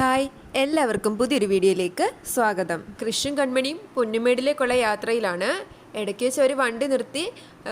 Hi എല്ലാവർക്കും പുതിയൊരു വീഡിയോയിലേക്ക് സ്വാഗതം. കൃഷ്ണൻ കൺമണിയും പൊന്നുമേടിലേക്കുള്ള യാത്രയിലാണ്. ഇടയ്ക്ക് വെച്ച് ഒരു വണ്ടി നിർത്തി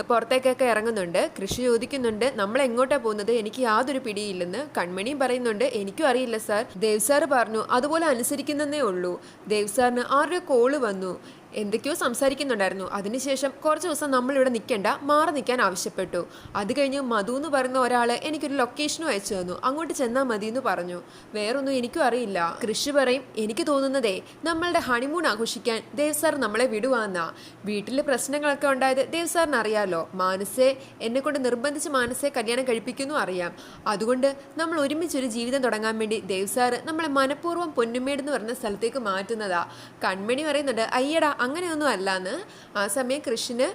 പുറത്തേക്കൊക്കെ ഇറങ്ങുന്നുണ്ട്. കൃഷി ചോദിക്കുന്നുണ്ട്. നമ്മൾ എങ്ങോട്ടാണ് പോകുന്നത്? എനിക്ക് യാതൊരു പിടിയില്ലെന്ന് കൺമണിയും പറയുന്നുണ്ട്. എനിക്കും അറിയില്ല സാർ. ദേവ് സാർ പറഞ്ഞു അതുപോലെ അനുസരിക്കുന്നതേ ഉള്ളൂ. ദേവ് സാറിന് ആരുടെ കോൾ വന്നു? എന്തൊക്കെയോ സംസാരിക്കുന്നുണ്ടായിരുന്നു. അതിനുശേഷം കുറച്ച് ദിവസം നമ്മൾ ഇവിടെ നിൽക്കേണ്ട മാറി നിൽക്കാൻ ആവശ്യപ്പെട്ടു. അത് കഴിഞ്ഞ് മധു എന്ന് പറയുന്ന ഒരാൾ എനിക്കൊരു ലൊക്കേഷനും അയച്ചു തന്നു. അങ്ങോട്ട് ചെന്നാൽ മതി എന്ന് പറഞ്ഞു. വേറൊന്നും എനിക്കും അറിയില്ല. കൃഷി പറയും എനിക്ക് തോന്നുന്നതേ നമ്മളുടെ ഹണിമൂൺ ആഘോഷിക്കാൻ ദേവ് സാർ നമ്മളെ വിടുവാന്നാ. വീട്ടിലെ പ്രശ്നങ്ങളൊക്കെ ഉണ്ടായത് ദേവ് സാറിന് അറിയാലോ? മാനസെ എന്നെ കൊണ്ട് നിർബന്ധിച്ച് മാനസെ കല്യാണം കഴിപ്പിക്കുന്നു അറിയാം. അതുകൊണ്ട് നമ്മൾ ഒരുമിച്ചൊരു ജീവിതം തുടങ്ങാൻ വേണ്ടി ദേവ് നമ്മളെ മനഃപൂർവം പൊന്നുമേട് എന്ന് പറഞ്ഞ സ്ഥലത്തേക്ക് മാറ്റുന്നതാ. കൺമണി പറയുന്നുണ്ട് അയ്യടാ അങ്ങനെയൊന്നും അല്ലാന്ന്. ആ സമയം കൃഷിന്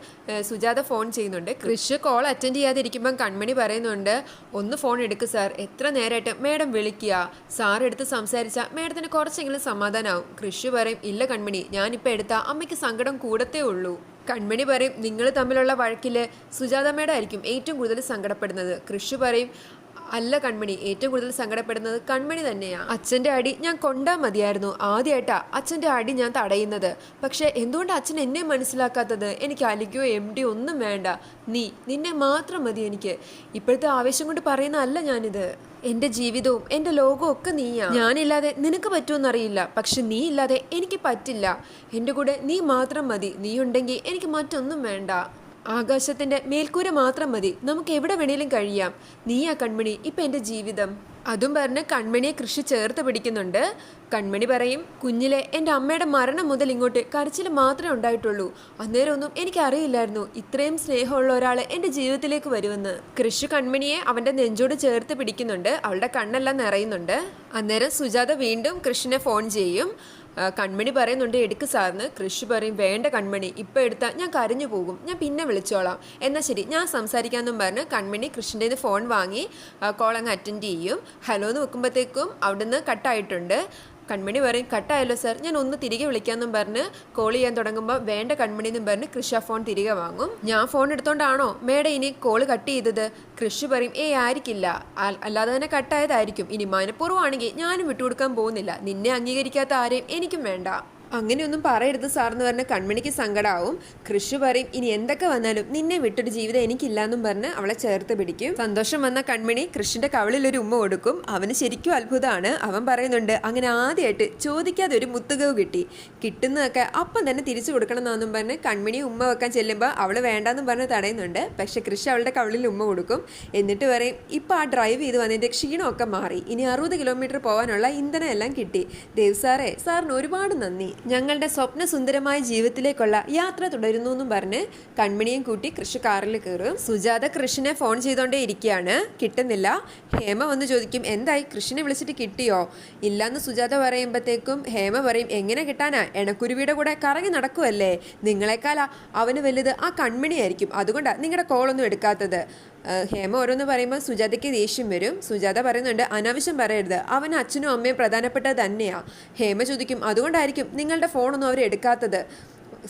സുജാത ഫോൺ ചെയ്യുന്നുണ്ട്. കൃഷ് കോൾ അറ്റൻഡ് ചെയ്യാതിരിക്കുമ്പം കൺമണി പറയുന്നുണ്ട് ഒന്ന് ഫോൺ എടുക്കുക സാർ എത്ര നേരമായിട്ട് മേഡം വിളിക്കുക സാർ എടുത്ത് സംസാരിച്ചാൽ മേഡത്തിന് കുറച്ചെങ്കിലും സമാധാനമാവും കൃഷി പറയും ഇല്ല കൺമണി ഞാനിപ്പോൾ എടുത്താൽ അമ്മയ്ക്ക് സങ്കടം കൂടത്തേ ഉള്ളൂ. കൺമണി പറയും നിങ്ങൾ തമ്മിലുള്ള വഴക്കിൽ സുജാതമ്മയുടെ ആയിരിക്കും ഏറ്റവും കൂടുതൽ സങ്കടപ്പെടുന്നത്. കൃഷി പറയും അല്ല കൺമണി ഏറ്റവും കൂടുതൽ സങ്കടപ്പെടുന്നത് കൺമണി തന്നെയാണ് അച്ഛന്റെ അടി ഞാൻ കൊണ്ടാ മതിയായിരുന്നു. ആദ്യമായിട്ടാ അച്ഛന്റെ അടി ഞാൻ തടയുന്നത്. പക്ഷെ എന്തുകൊണ്ട് അച്ഛൻ എന്നെ മനസ്സിലാക്കാത്തത്? എനിക്ക് അലിക്കോ എം ഡി ഒന്നും വേണ്ട. നീ നിന്നെ മാത്രം മതി എനിക്ക്. ഇപ്പോഴത്തെ ആവേശം കൊണ്ട് പറയുന്ന അല്ല ഞാനിത്. എന്റെ ജീവിതവും എന്റെ ലോകവും ഒക്കെ നീയാ. ഞാനില്ലാതെ നിനക്ക് പറ്റുമെന്ന് അറിയില്ല. പക്ഷെ നീ ഇല്ലാതെ എനിക്ക് പറ്റില്ല. എന്റെ കൂടെ നീ മാത്രം മതി. നീ ഉണ്ടെങ്കിൽ എനിക്ക് മറ്റൊന്നും വേണ്ട. ആകാശത്തിന്റെ മേൽക്കൂര മാത്രം മതി. നമുക്ക് എവിടെ വേണേലും കഴിയാം. നീ ആ കൺമണി ഇപ്പൊ എന്റെ ജീവിതം. അതും പറഞ്ഞ് കൺമണിയെ കൃഷി ചേർത്ത് പിടിക്കുന്നുണ്ട്. കൺമണി പറയും കുഞ്ഞിലെ എന്റെ അമ്മയുടെ മരണം മുതൽ ഇങ്ങോട്ട് കരച്ചിൽ മാത്രമേ ഉണ്ടായിട്ടുള്ളൂ. അന്നേരമൊന്നും എനിക്കറിയില്ലായിരുന്നു ഇത്രയും സ്നേഹമുള്ള ഒരാൾ എന്റെ ജീവിതത്തിലേക്ക് വരുമെന്ന്. കൃഷി കൺമണിയെ അവന്റെ നെഞ്ചോട് ചേർത്ത് പിടിക്കുന്നുണ്ട്. അവളുടെ കണ്ണെല്ലാം നിറയുന്നുണ്ട്. അന്നേരം സുജാത വീണ്ടും കൃഷിനെ ഫോൺ ചെയ്യും. കൺമണി പറയുന്നുണ്ട് എടുക്ക് സാറിന് കൃഷി പറയും വേണ്ട കൺമണി. ഇപ്പം എടുത്താൽ ഞാൻ കരഞ്ഞു പോകും. ഞാൻ പിന്നെ വിളിച്ചോളാം. എന്നാൽ ശരി ഞാൻ സംസാരിക്കാമെന്നും പറഞ്ഞ് കൺമണി കൃഷ്ണന്റെ ഫോൺ വാങ്ങി കോൾ അറ്റൻഡ് ചെയ്യും. ഹലോ എന്ന് വെക്കുമ്പോഴത്തേക്കും അവിടുന്ന് കട്ടായിട്ടുണ്ട്. കൺമണി പറയും കട്ടായല്ലോ സാർ. ഞാൻ ഒന്ന് തിരികെ വിളിക്കാമെന്നും പറഞ്ഞ് കോൾ ചെയ്യാൻ തുടങ്ങുമ്പോൾ വേണ്ട കൺമണി എന്നും പറഞ്ഞ് കൃഷ ഫോൺ തിരികെ വാങ്ങും. ഞാൻ ഫോൺ എടുത്തോണ്ടാണോ? മേഡം ഇനി കോൾ കട്ട് ചെയ്തത്. കൃഷി പറയും ഏ ആയിരിക്കില്ല. അല്ലാതെ തന്നെ കട്ടായതായിരിക്കും ഇനി മനഃപൂർവമാണെങ്കിൽ ഞാനും വിട്ടുകൊടുക്കാൻ പോകുന്നില്ല. നിന്നെ അംഗീകരിക്കാത്ത ആരെയും എനിക്കും വേണ്ട. അങ്ങനെയൊന്നും പറയരുത് സാർ എന്ന് പറഞ്ഞ കൺമണിക്ക് സങ്കടാവും. കൃഷി പറയും ഇനി എന്തൊക്കെ വന്നാലും നിന്നെ വിട്ടൊരു ജീവിതം എനിക്കില്ല എന്നും പറഞ്ഞ് അവളെ ചേർത്ത് പിടിക്കും. സന്തോഷം വന്ന കൺമണി കൃഷിന്റെ കവളിൽ ഒരു ഉമ്മ കൊടുക്കും. അവന് ശരിക്കും അത്ഭുതമാണ്. അവൻ പറയുന്നുണ്ട് അങ്ങനെ ആദ്യമായിട്ട് ചോദിക്കാതെ ഒരു മുത്തുകവ് കിട്ടി. കിട്ടുന്നതൊക്കെ അപ്പം തന്നെ തിരിച്ചു കൊടുക്കണം എന്നും പറഞ്ഞ് കൺമണി ഉമ്മ വെക്കാൻ ചെല്ലുമ്പോൾ അവൾ വേണ്ടാന്നും പറഞ്ഞ് തടയുന്നുണ്ട്. പക്ഷെ കൃഷി അവളുടെ കവളിൽ ഉമ്മ കൊടുക്കും. എന്നിട്ട് പറയും ഇപ്പം ആ ഡ്രൈവ് ചെയ്ത് വന്നതിന്റെ ക്ഷീണമൊക്കെ മാറി. ഇനി അറുപത് കിലോമീറ്റർ പോകാനുള്ള ഇന്ധനം എല്ലാം കിട്ടി. ദേവ് സാറേ സാറിന് ഒരുപാട് നന്ദി. ഞങ്ങളുടെ സ്വപ്ന സുന്ദരമായ ജീവിതത്തിലേക്കുള്ള യാത്ര തുടരുന്നു എന്നും പറഞ്ഞ് കൺമണിയും കൂട്ടി കൃഷി കാറിൽ കയറും സുജാത കൃഷിനെ ഫോൺ ചെയ്തോണ്ടേ ഇരിക്കുകയാണ്. കിട്ടുന്നില്ല. ഹേമ വന്ന് ചോദിക്കും എന്തായി? കൃഷിനെ വിളിച്ചിട്ട് കിട്ടിയോ? ഇല്ലാന്ന് സുജാത പറയുമ്പോഴത്തേക്കും ഹേമ പറയും എങ്ങനെ കിട്ടാനാ? എണക്കുരുവിയുടെ കൂടെ കറങ്ങി നടക്കുമല്ലേ നിങ്ങളെക്കാളാ അവന് വലുത് ആ കൺമണിയായിരിക്കും അതുകൊണ്ടാണ് നിങ്ങളുടെ കോളൊന്നും എടുക്കാത്തത്. ഹേമ ഓരോന്ന് പറയുമ്പോൾ സുജാതയ്ക്ക് ദേഷ്യം വരും. സുജാത പറയുന്നുണ്ട് അനാവശ്യം പറയരുത്. അവൻ അച്ഛനും അമ്മയും പ്രധാനപ്പെട്ടത് തന്നെയാ. ഹേമ ചോദിക്കും അതുകൊണ്ടായിരിക്കും നിങ്ങളുടെ ഫോണൊന്നും അവർ എടുക്കാത്തത്.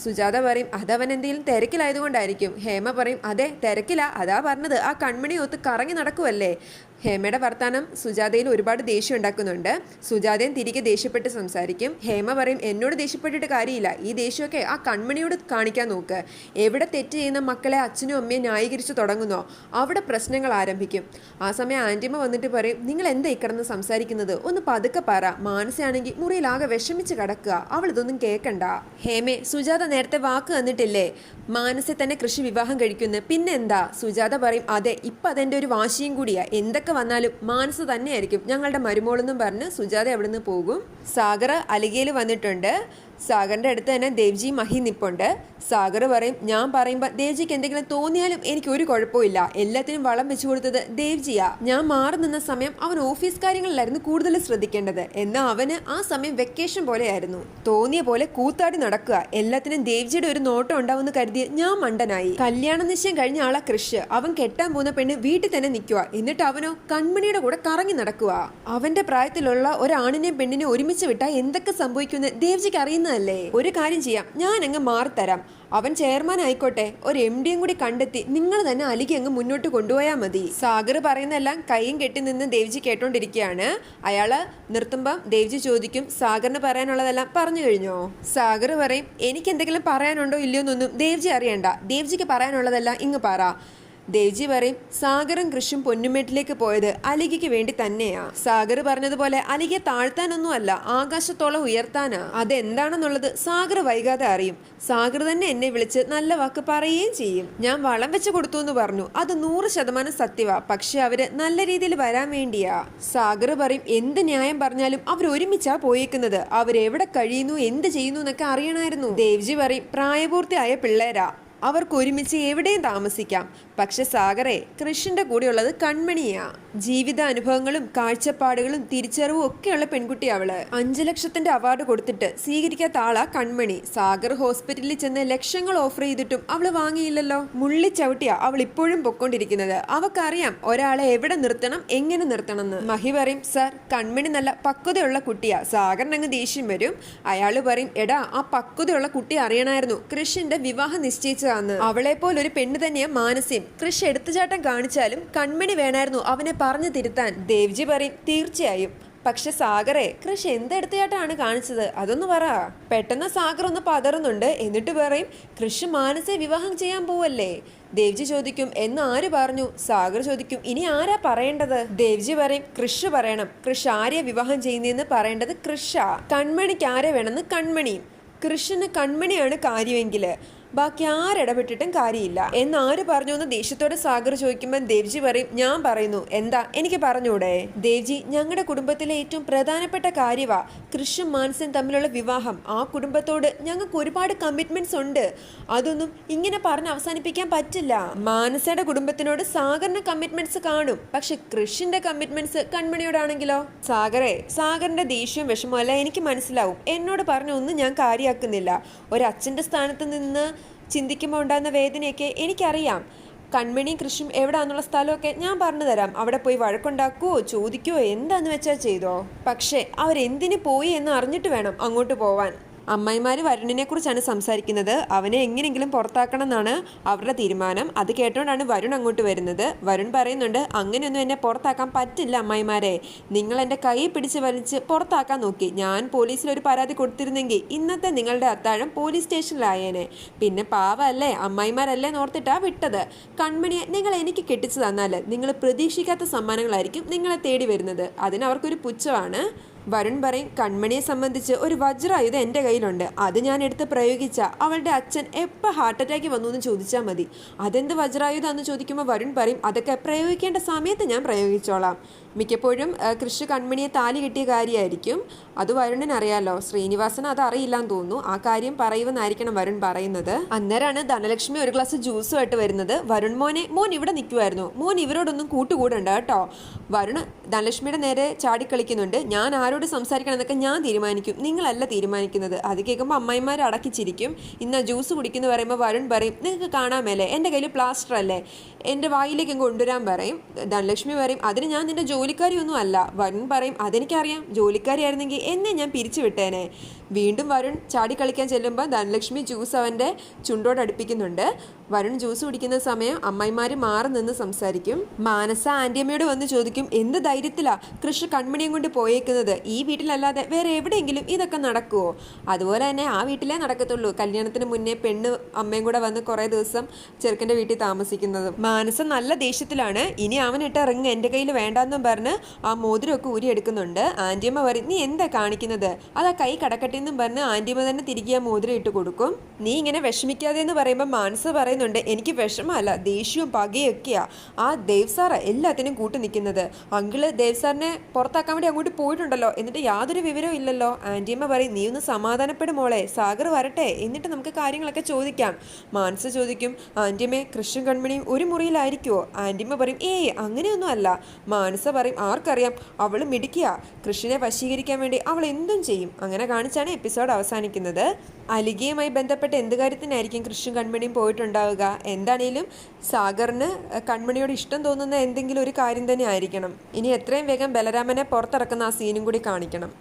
സുജാത പറയും അതവൻ എന്തെങ്കിലും തിരക്കിലായതുകൊണ്ടായിരിക്കും. ഹേമ പറയും അതെ തിരക്കിലാ. അതാ പറഞ്ഞത്. ആ കൺമണി ഒത്ത് കറങ്ങി നടക്കുമല്ലേ ഹേമയുടെ വർത്താനം സുജാതയിൽ ഒരുപാട് ദേഷ്യം ഉണ്ടാക്കുന്നുണ്ട്. സുജാതയും തിരികെ ദേഷ്യപ്പെട്ട് സംസാരിക്കും. ഹേമ പറയും എന്നോട് ദേഷ്യപ്പെട്ടിട്ട് കാര്യമില്ല. ഈ ദേഷ്യമൊക്കെ ആ കൺമണിയോട് കാണിക്കാൻ നോക്ക്. എവിടെ തെറ്റ് ചെയ്യുന്ന മക്കളെ അച്ഛനും അമ്മയും ന്യായീകരിച്ച് തുടങ്ങുന്നോ? അവിടെ പ്രശ്നങ്ങൾ ആരംഭിക്കും. ആ സമയം ആന്റിമ്മ വന്നിട്ട് പറയും നിങ്ങൾ എന്താ ഇക്കടന്ന് സംസാരിക്കുന്നത്? ഒന്ന് പതുക്കെ പറ. മാനസയാണെങ്കിൽ മുറിയിലാകെ വിഷമിച്ച് കിടക്കുക. അവൾ ഇതൊന്നും കേൾക്കണ്ട. ഹേമേ സുജാത നേരത്തെ വാക്ക് തന്നിട്ടില്ലേ? മാനസെ തന്നെ കൃഷി വിവാഹം കഴിക്കുന്നു. പിന്നെന്താ? സുജാത പറയും അതെ ഇപ്പം അതെന്റെ ഒരു വാശിയും കൂടിയാ. എന്തൊക്കെ വന്നാലും മാനസ് തന്നെയായിരിക്കും. ഞങ്ങളുടെ മരുമോളെന്നും പറഞ്ഞ് സുജാത അവിടെ നിന്ന് പോകും? സാഗർ അലികയിൽ വന്നിട്ടുണ്ട്. സാഗറിന്റെ അടുത്ത് തന്നെ ദേവ്ജി മഹി നിപ്പുണ്ട്. സാഗർ പറയും ഞാൻ പറയുമ്പോൾ ദേവ്ജിക്ക് എന്തെങ്കിലും തോന്നിയാലും എനിക്ക് ഒരു കുഴപ്പമില്ല എല്ലാത്തിനും വളം വെച്ചു കൊടുത്തത് ദേവ്ജിയാ. ഞാൻ മാറി നിന്ന സമയം അവൻ ഓഫീസ് കാര്യങ്ങളിലായിരുന്നു കൂടുതൽ ശ്രദ്ധിക്കേണ്ടത്. എന്നാൽ അവന് ആ സമയം വെക്കേഷൻ പോലെയായിരുന്നു. തോന്നിയ പോലെ കൂത്താടി നടക്കുക. എല്ലാത്തിനും ദേവ്ജിയുടെ ഒരു നോട്ടം ഉണ്ടാവുമെന്ന് കരുതി ഞാൻ മണ്ടനായി. കല്യാണ നിശ്ചയം കഴിഞ്ഞ ആളെ കൃഷ്. അവൻ കെട്ടാൻ പോകുന്ന പെണ്ണ് വീട്ടിൽ തന്നെ നിൽക്കുക. എന്നിട്ട് അവനോ കൺമണിയുടെ കൂടെ കറങ്ങി നടക്കുക. അവന്റെ പ്രായത്തിലുള്ള ഒരാണിനെയും പെണ്ണിനെ ഒരുമിച്ച് വിട്ടാൽ എന്തൊക്കെ സംഭവിക്കുമെന്ന് ദേവ്ജിക്ക് അറിയുന്നതല്ലേ തോന്നുന്നതല്ലേ ഒരു കാര്യം ചെയ്യാം. ഞാൻ അങ്ങ് മാറിത്തരാം അവൻ ചെയർമാൻ ആയിക്കോട്ടെ. ഒരു എം ഡിയും കൂടി കണ്ടെത്തി നിങ്ങൾ തന്നെ അലിക്ക് അങ്ങ് മുന്നോട്ട് കൊണ്ടുപോയാൽ മതി. സാഗർ പറയുന്നതെല്ലാം കൈയും കെട്ടി നിന്ന് ദേവ്ജി കേട്ടോണ്ടിരിക്കുകയാണ് അയാൾ നിർത്തുമ്പം ദേവ്ജി ചോദിക്കും സാഗറിന് പറയാനുള്ളതെല്ലാം പറഞ്ഞു കഴിഞ്ഞോ? സാഗർ പറയും എനിക്ക് എന്തെങ്കിലും പറയാനുണ്ടോ ഇല്ലയോ എന്നൊന്നും ദേവ്ജി അറിയണ്ട. ദേവ്ജിക്ക് പറയാനുള്ളതെല്ലാം ഇങ്ങ് പറ. ദേവ്ജി പറയും സാഗറും കൃഷും പൊന്നുമേട്ടിലേക്ക് പോയത് അലികയ്ക്ക് വേണ്ടി തന്നെയാ. സാഗർ പറഞ്ഞതുപോലെ അലികയെ താഴ്ത്താനൊന്നുമല്ല ആകാശത്തോളം ഉയർത്താനാ. അതെന്താണെന്നുള്ളത് സാഗർ വൈകാതെ അറിയും. സാഗർ തന്നെ എന്നെ വിളിച്ച് നല്ല വാക്ക് പറയുകയും ചെയ്യും. ഞാൻ വളം വെച്ച് കൊടുത്തു എന്ന് പറഞ്ഞു. അത് നൂറ് ശതമാനം സത്യവാ. പക്ഷെ അവർ നല്ല രീതിയിൽ വരാൻ വേണ്ടിയാ. സാഗർ പറയും എന്ത് ന്യായം പറഞ്ഞാലും അവർ ഒരുമിച്ചാ പോയേക്കുന്നത്. അവരെവിടെ കഴിയുന്നു എന്ത് ചെയ്യുന്നു എന്നൊക്കെ അറിയണമായിരുന്നു. ദേവ്ജി പറയും പ്രായപൂർത്തിയായ പിള്ളേരാ. അവർക്ക് ഒരുമിച്ച് എവിടെയും താമസിക്കാം. പക്ഷെ സാഗറെ കൃഷിന്റെ കൂടെയുള്ളത് കൺമണിയാ. ജീവിത അനുഭവങ്ങളും കാഴ്ചപ്പാടുകളും തിരിച്ചറിവും ഒക്കെയുള്ള പെൺകുട്ടി അവൾ. അഞ്ചു ലക്ഷത്തിന്റെ അവാർഡ് കൊടുത്തിട്ട് സ്വീകരിക്കാത്ത ആളാ കൺമണി. സാഗർ ഹോസ്പിറ്റലിൽ ചെന്ന് ലക്ഷങ്ങൾ ഓഫർ ചെയ്തിട്ടും അവൾ വാങ്ങിയില്ലല്ലോ. മുള്ളി ചവിട്ടിയാ അവൾ ഇപ്പോഴും പൊക്കോണ്ടിരിക്കുന്നത് അവക്കറിയാം ഒരാളെ എവിടെ നിർത്തണം എങ്ങനെ നിർത്തണം എന്ന് മഹി പറയും സർ കൺമണി നല്ല പക്വതയുള്ള കുട്ടിയാ. സാഗറിന് അങ്ങ് ദേഷ്യം വരും. അയാൾ പറയും എടാ ആ പക്വതയുള്ള കുട്ടി അറിയണമായിരുന്നു കൃഷിന്റെ വിവാഹം നിശ്ചയിച്ചതാന്ന്. അവളെ പോലൊരു പെണ്ണ് തന്നെയാ മാനസ്യം. കൃഷി എടുത്തുചാട്ടം കാണിച്ചാലും കൺമണി വേണമായിരുന്നു അവനെ പറഞ്ഞു തിരുത്താൻ. ദേവ്ജി പറയും തീർച്ചയായും. പക്ഷെ സാഗറെ കൃഷി എന്തെടുത്തയാട്ടാണ് കാണിച്ചത്? അതൊന്ന് പറ. പെട്ടെന്ന് സാഗർ ഒന്ന് പതറുന്നുണ്ട്. എന്നിട്ട് പറയും കൃഷി മാനസെ വിവാഹം ചെയ്യാൻ പോവല്ലേ? ദേവ്ജി ചോദിക്കും എന്ന് ആര് പറഞ്ഞു? സാഗർ ചോദിക്കും ഇനി ആരാ പറയേണ്ടത്? ദേവ്ജി പറയും കൃഷ് പറയണം. കൃഷ് ആര്യ വിവാഹം ചെയ്യുന്നതെന്ന് പറയേണ്ടത് കൃഷ. കൺമണിക്ക് ആരെ വേണമെന്ന് കൺമണി. കൃഷിന് കൺമണിയാണ് കാര്യമെങ്കിൽ ബാക്കി ആരിടപെട്ടിട്ടും കാര്യമില്ല. എന്ന് ആര് പറഞ്ഞു എന്ന് ദേഷ്യത്തോടെ സാഗർ ചോദിക്കുമ്പോൾ ദേവ്ജി പറയും ഞാൻ പറയുന്നു. എന്താ? എനിക്ക് പറഞ്ഞൂടെ? ദേവ്ജി ഞങ്ങളുടെ കുടുംബത്തിലെ ഏറ്റവും പ്രധാനപ്പെട്ട കാര്യവാ കൃഷും മാൻസൻ തമ്മിലുള്ള വിവാഹം. ആ കുടുംബത്തോട് ഞങ്ങൾക്ക് ഒരുപാട് കമ്മിറ്റ്മെന്റ്സ് ഉണ്ട്. അതൊന്നും ഇങ്ങനെ പറഞ്ഞ് അവസാനിപ്പിക്കാൻ പറ്റില്ല. മാനസയുടെ കുടുംബത്തിനോട് സാഗറിന് കമ്മിറ്റ്മെന്റ്സ് കാണും. പക്ഷെ കൃഷിന്റെ കമ്മിറ്റ്മെന്റ്സ് കൺമണിയോടാണെങ്കിലോ? സാഗറെ സാഗറിന്റെ ദേഷ്യവും വിഷമമല്ല. എനിക്ക് മനസ്സിലാവും. എന്നോട് പറഞ്ഞ ഒന്നും ഞാൻ കാര്യമാക്കുന്നില്ല ഒരച്ഛന്റെ സ്ഥാനത്ത് നിന്ന് ചിന്തിക്കുമ്പോൾ ഉണ്ടാകുന്ന വേദനയൊക്കെ എനിക്കറിയാം. കൺമണിയും കൃഷിയും എവിടാന്നുള്ള സ്ഥലമൊക്കെ ഞാൻ പറഞ്ഞു തരാം. അവിടെ പോയി വഴക്കുണ്ടാക്കുവോ ചോദിക്കുവോ എന്താന്ന് വെച്ചാൽ ചെയ്തോ? പക്ഷേ അവരെന്തിന് പോയി എന്ന് അറിഞ്ഞിട്ട് വേണം അങ്ങോട്ട് പോവാൻ. അമ്മായിമാര് വരുണിനെ കുറിച്ചാണ് സംസാരിക്കുന്നത്. അവനെ എങ്ങനെയെങ്കിലും പുറത്താക്കണം എന്നാണ് അവരുടെ തീരുമാനം. അത് കേട്ടുകൊണ്ടാണ് വരുൺ അങ്ങോട്ട് വരുന്നത്. വരുൺ പറയുന്നുണ്ട് അങ്ങനെയൊന്നും എന്നെ പുറത്താക്കാൻ പറ്റില്ല അമ്മായിമാരെ. നിങ്ങൾ എന്റെ കൈ പിടിച്ച് വലിച്ച് പുറത്താക്കാൻ നോക്കി. ഞാൻ പോലീസിൽ ഒരു പരാതി കൊടുത്തിരുന്നെങ്കിൽ ഇന്നത്തെ നിങ്ങളുടെ അത്താഴം പോലീസ് സ്റ്റേഷനിലായേനെ. പിന്നെ പാവല്ലേ അമ്മായിമാരല്ലേ നോർത്തിട്ടാ വിട്ടത്. കൺമണിയെ നിങ്ങൾ എനിക്ക് കെട്ടിച്ചു തന്നാൽ നിങ്ങൾ പ്രതീക്ഷിക്കാത്ത സമ്മാനങ്ങളായിരിക്കും നിങ്ങളെ തേടി വരുന്നത്. അതിനവർക്കൊരു പുച്ഛമാണ്. വരുൺ പറയും കൺമണിയെ സംബന്ധിച്ച് ഒരു വജ്രായുധം എന്റെ കയ്യിലുണ്ട്. അത് ഞാൻ എടുത്ത് പ്രയോഗിച്ച അവളുടെ അച്ഛൻ എപ്പോൾ ഹാർട്ട് അറ്റാക്ക് വന്നു എന്ന് ചോദിച്ചാൽ മതി. അതെന്ത് വജ്രായുധം എന്ന് ചോദിക്കുമ്പോൾ വരുൺ പറയും അതൊക്കെ പ്രയോഗിക്കേണ്ട സമയത്ത് ഞാൻ പ്രയോഗിച്ചോളാം. മിക്കപ്പോഴും കൃഷ് കൺമണിയെ താലി കിട്ടിയ കാര്യമായിരിക്കും അത് വരുണിന് അറിയാലോ. ശ്രീനിവാസൻ അത് അറിയില്ലാന്ന് തോന്നുന്നു. ആ കാര്യം പറയുമെന്നായിരിക്കണം വരുൺ പറയുന്നത്. അന്നേരമാണ് ധനലക്ഷ്മി ഒരു ഗ്ലാസ് ജ്യൂസുമായിട്ട് വരുന്നത്. വരുൺ മോനെ മോൻ ഇവിടെ നിൽക്കുമായിരുന്നു മോൻ ഇവരോടൊന്നും കൂട്ടുകൂടണ്ട കേട്ടോ. വരുൺ ധനലക്ഷ്മിയുടെ നേരെ ചാടിക്കളിക്കുന്നുണ്ട്. ഞാൻ ആരോട് സംസാരിക്കണം എന്നൊക്കെ ഞാൻ തീരുമാനിക്കും. നിങ്ങളല്ല തീരുമാനിക്കുന്നത്. അത് കേൾക്കുമ്പോൾ അമ്മായിമാർ അടക്കിച്ചിരിക്കും. ഇന്ന് ജ്യൂസ് കുടിക്കുന്നു പറയുമ്പോൾ വരുൺ പറയും നിങ്ങൾക്ക് കാണാമല്ലേ എന്റെ കയ്യിൽ പ്ലാസ്റ്റർ അല്ലേ? എന്റെ വായിലേക്ക് കൊണ്ടുവരാൻ പറയും. ധനലക്ഷ്മി പറയും അതിന് ഞാൻ നിന്റെ ജോലിക്കാരിയൊന്നും അല്ല. വരുൺ പറയും അതെനിക്കറിയാം. ജോലിക്കാരിയായിരുന്നെങ്കിൽ എന്നെ ഞാൻ പിരിച്ചു വിട്ടേനെ. വീണ്ടും വരുൺ ചാടി കളിക്കാൻ ചെല്ലുമ്പോൾ ധനലക്ഷ്മി ജ്യൂസ് അവന്റെ ചുണ്ടോട് അടുപ്പിക്കുന്നുണ്ട്. വരുൺ ജ്യൂസ് കുടിക്കുന്ന സമയം അമ്മായിമാർ മാറി നിന്ന് സംസാരിക്കും. മാനസ ആന്റിയമ്മയോട് വന്ന് ചോദിക്കും എന്ത് ധൈര്യത്തിലാ കൃഷി കൺമണിയും കൊണ്ട് പോയേക്കുന്നത്? ഈ വീട്ടിലല്ലാതെ വേറെ എവിടെയെങ്കിലും ഇതൊക്കെ നടക്കുമോ അതുപോലെ തന്നെ ആ വീട്ടിലേ നടക്കത്തുള്ളൂ. കല്യാണത്തിന് മുന്നേ പെണ്ണ് അമ്മയും കൂടെ വന്ന് കുറേ ദിവസം ചെറുക്കന്റെ വീട്ടിൽ താമസിക്കുന്നത്. മാനസ നല്ല ദേഷ്യത്തിലാണ്. ഇനി അവനിട്ട് റിങ് എന്റെ കയ്യിൽ വേണ്ടാന്നും പറഞ്ഞ് ആ മോതിരമൊക്കെ ഊരിയെടുക്കുന്നുണ്ട് ആന്റിയമ്മ പറയും നീ എന്താ കാണിക്കുന്നത്? അത് കൈ കടക്കട്ടെ എന്നും പറഞ്ഞ് ആന്റിയമ്മ തന്നെ തിരികെ ആ മോതിരം ഇട്ട് കൊടുക്കും. നീ ഇങ്ങനെ വിഷമിക്കാതെ എന്ന് പറയുമ്പോൾ മാനസ് പറയുന്നുണ്ട് എനിക്ക് വിഷമമല്ല ദേഷ്യവും പകയൊക്കെയാ ആ ദേവ് സാറാ എല്ലാത്തിനും കൂട്ടു നിൽക്കുന്നത്. അങ്കിൾ ദേവ് സാറിനെ പുറത്താക്കാൻ വേണ്ടി അങ്ങോട്ട് പോയിട്ടുണ്ടല്ലോ. എന്നിട്ട് യാതൊരു വിവരവും ഇല്ലല്ലോ. ആന്റിയമ്മ പറയും നീ ഒന്ന് സമാധാനപ്പെടും മോളെ സാഗർ വരട്ടെ. എന്നിട്ട് നമുക്ക് കാര്യങ്ങളൊക്കെ ചോദിക്കാം. മാനസ് ചോദിക്കും ആന്റിയമ്മേ കൃഷ്ണൻ കൺമണിയും ഒരു മുറിയിലായിരിക്കുമോ ആന്റിയമ്മ പറയും ഏയ് അങ്ങനെയൊന്നും അല്ല. മാനസ പറയും ആർക്കറിയാം അവൾ മിടിക്കുക കൃഷ്ണനെ വശീകരിക്കാൻ വേണ്ടി അവൾ എന്തും ചെയ്യും. അങ്ങനെ കാണിച്ചാണ് എപ്പിസോഡ് അവസാനിക്കുന്നത്. അലികയുമായി ബന്ധപ്പെട്ട് എന്ത് കാര്യത്തിനായിരിക്കും കൃഷ്ണൻ കൺമണിയും പോയിട്ടുണ്ടാവുക? എന്താണേലും സാഗറിന് കൺമണിയോട് ഇഷ്ടം തോന്നുന്ന എന്തെങ്കിലും ഒരു കാര്യം തന്നെ ആയിരിക്കണം. ഇനി എത്രയും വേഗം ബലരാമനെ പുറത്തിറക്കുന്ന ആ സീനും കൂടി കാണിക്കണം.